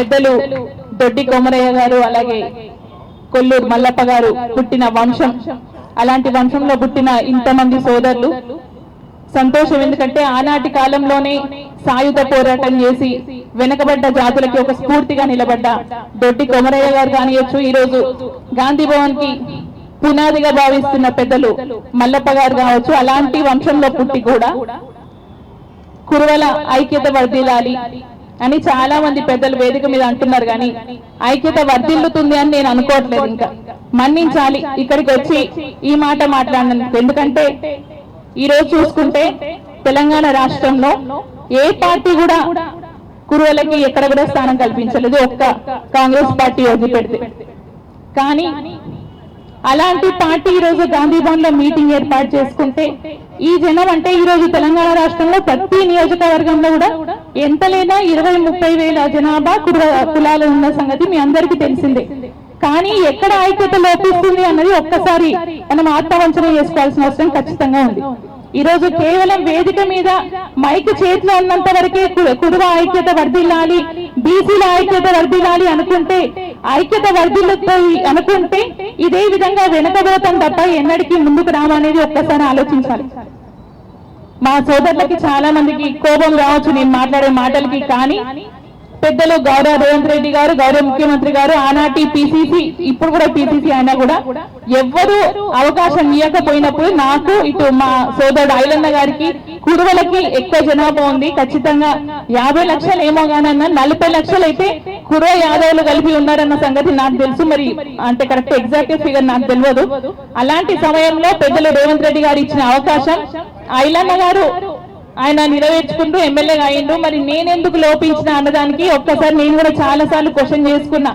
పెద్దలు దొడ్డి కొమరయ్య గారు అలాగే కొల్లూరు మల్లప్ప గారు పుట్టిన వంశం. అలాంటి వంశంలో పుట్టిన ఇంతమంది సోదరులు. సంతోషం ఎందుకంటే ఆనాటి కాలంలోనే సాయుధ పోరాటం చేసి వెనకబడ్డ జాతులకి ఒక స్ఫూర్తిగా నిలబడ్డ దొడ్డి కొమరయ్య గారు కానియొచ్చు ఈ రోజు గాంధీ భవన్కి పునాదిగా భావిస్తున్న పెద్దలు మల్లప్ప గారు కావచ్చు అలాంటి వంశంలో పుట్టి కూడా కురువల ఐక్యత వర్దిలాలి అని చాలా మంది పెద్దలు వేదిక మీద అంటున్నారు కానీ ఐక్యత వర్ధిల్లుతుంది అని నేను అనుకోవట్లేదు ఇంకా. మన్నించాలి ఇక్కడికి వచ్చి ఈ మాట మాట్లాడినందుకు. ఎందుకంటే ఈ రోజు చూసుకుంటే తెలంగాణ రాష్ట్రంలో ఏ పార్టీ కూడా కురువలకి ఎక్కడ కూడా స్థానం కల్పించలేదు. ఒక్క కాంగ్రెస్ పార్టీ వదిలిపెడితే. కానీ అలాంటి పార్టీ ఈ రోజు లో మీటింగ్ ఏర్పాటు చేసుకుంటే ఈ జనం అంటే ఈరోజు తెలంగాణ రాష్ట్రంలో ప్రతి నియోజకవర్గంలో కూడా ఎంత ఇరవై ముప్పై వేల జనాభా కులాలు ఉన్న సంగతి మీ అందరికీ తెలిసిందే. కానీ ఎక్కడ ఐక్యత లోపిస్తుంది అన్నది ఒక్కసారి మనం ఆత్మవంచన చేసుకోవాల్సిన అవసరం ఖచ్చితంగా ఉంది. ఈ రోజు కేవలం వేదిక మీద మైక్ చేతిలో ఉన్నంత వరకే కు- కురువ ఐక్యత వర్ధిల్లాలి బీసీల ఐక్యత వర్ధిల్లాలి అనుకుంటే ఐక్యత వర్ధిల్లుతాయి అనుకుంటే ఇదే విధంగా వెనకబోతాం తప్ప ఎన్నటికీ ముందుకు రామనేది ఒక్కసారి ఆలోచించాలి. మా సోదరులకి చాలా మందికి కోపం రావచ్చు నేను మాట్లాడే మాటలకి కానీ పెద్దలు గౌరవ రేవంత్ రెడ్డి గారు గౌరవ ముఖ్యమంత్రి గారు ఆనాటి పిసిసి ఇప్పుడు కూడా పిసిసి అయినా కూడా ఎవ్వరు అవకాశం ఇవ్వకపోయినప్పుడు నాకు ఇటు మా సోదరుడు ఐలన్న గారికి కురువలకి ఎక్కువ జనాభా ఉంది. ఖచ్చితంగా యాభై లక్షలు ఏమో గానన్న నలభై లక్షలు అయితే కురువ యాదవులు కలిపి ఉన్నారన్న సంగతి నాకు తెలుసు. మరి అంటే కరెక్ట్ ఎగ్జాక్ట్ ఫిగర్ నాకు తెలియదు. అలాంటి సమయంలో పెద్దలు రేవంత్ రెడ్డి గారు ఇచ్చిన అవకాశం ఐలన్న గారు ఆయన నెరవేర్చుకుంటూ ఎమ్మెల్యేగా అయ్యిండు మరి నేనెందుకు లోపించిన అన్నదానికి ఒక్కసారి నేను కూడా చాలా సార్లు క్వశ్చన్ చేసుకున్నా.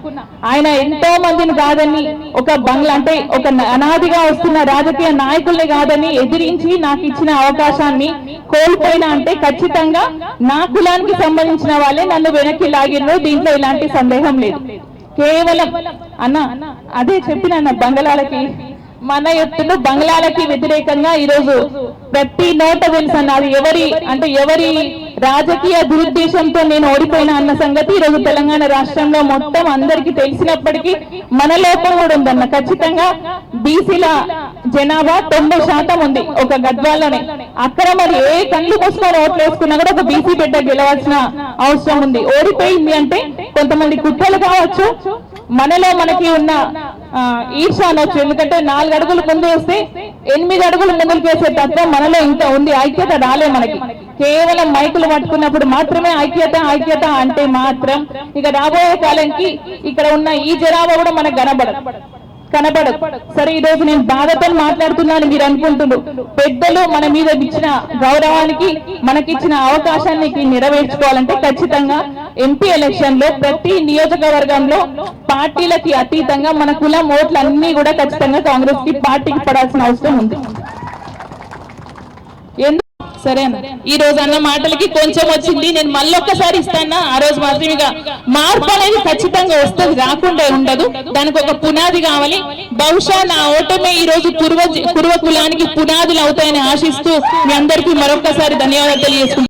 ఆయన ఎంతో మందిని కాదని ఒక బంగ్లా అంటే ఒక అనాదిగా వస్తున్న రాజకీయ నాయకుల్ని కాదని ఎదిరించి నాకు ఇచ్చిన అవకాశాన్ని కోల్పోయినా అంటే ఖచ్చితంగా నా కులానికి సంబంధించిన వాళ్ళే నన్ను వెనక్కి లాగిర్రు. దీంట్లో ఎలాంటి సందేహం లేదు. కేవలం అన్న అదే చెప్పిన బంగళాలకి మన ఎత్తులు బంగ్లాలకి వ్యతిరేకంగా ఈరోజు ప్రతి నోట తెలుసు అన్నారు ఎవరి అంటే ఎవరి రాజకీయ దురుద్దేశంతో నేను ఓడిపోయినా అన్న సంగతి ఈరోజు తెలంగాణ రాష్ట్రంలో మొత్తం అందరికీ తెలిసినప్పటికీ మన లోపం కూడా ఉందన్న ఖచ్చితంగా బీసీల జనాభా తొంభై శాతం ఉంది ఒక గద్వాల్లోనే. అక్కడ మరి ఏ కళ్ళు మూసుకొని ఓట్లు వేసుకున్నా కూడా ఒక బీసీ బిడ్డ గెలవాల్సిన అవసరం ఉంది. ఓడిపోయింది అంటే కొంతమంది కుట్రలు కావచ్చు. మనలో మనకి ఉన్న ఆ, ఈర్ష ఎందుకంటే నాలుగు అడుగులు ముందు వస్తే ఎనిమిది అడుగులు ముందుకు చేసే తత్వం మనలో ఇంకా ఉంది. ఐక్యత రాలే మనకి. కేవలం మైకులు పట్టుకున్నప్పుడు మాత్రమే ఐక్యత ఐక్యత అంటే మాత్రం ఇక రాబోయే కాలంకి ఇక్కడ ఉన్న ఈ జనాభా కూడా మనకు కనబడదు. కనబడదు సరే ఈ రోజు నేను బాధతో మాట్లాడుతున్నాను మీరు అనుకుంటున్నారు. పెద్దలు మన మీద ఇచ్చిన గౌరవానికి మనకిచ్చిన అవకాశాన్ని నెరవేర్చుకోవాలంటే ఖచ్చితంగా ఎంపీ ఎలక్షన్లో ప్రతి నియోజకవర్గంలో పార్టీలకి అతీతంగా మన కులం ఓట్లు అన్ని కూడా ఖచ్చితంగా కాంగ్రెస్కి పార్టీకి పడాల్సిన అవసరం ఉంది. సరే ఈ రోజు అన్న మాటలకి కొంచెం వచ్చింది. నేను మళ్ళొక్కసారి ఇస్తానా? ఆ రోజు మాత్రం ఇక మార్పు అనేది ఖచ్చితంగా వస్తుంది రాకుండా ఉండదు. దానికి ఒక పునాది కావాలి. బహుశా నా ఓటమే ఈ రోజు పూర్వ పూర్వ కులానికి పునాదులు అవుతాయని ఆశిస్తూ మీ అందరికీ మరొకసారి ధన్యవాదాలు తెలియజేసుకుంటాను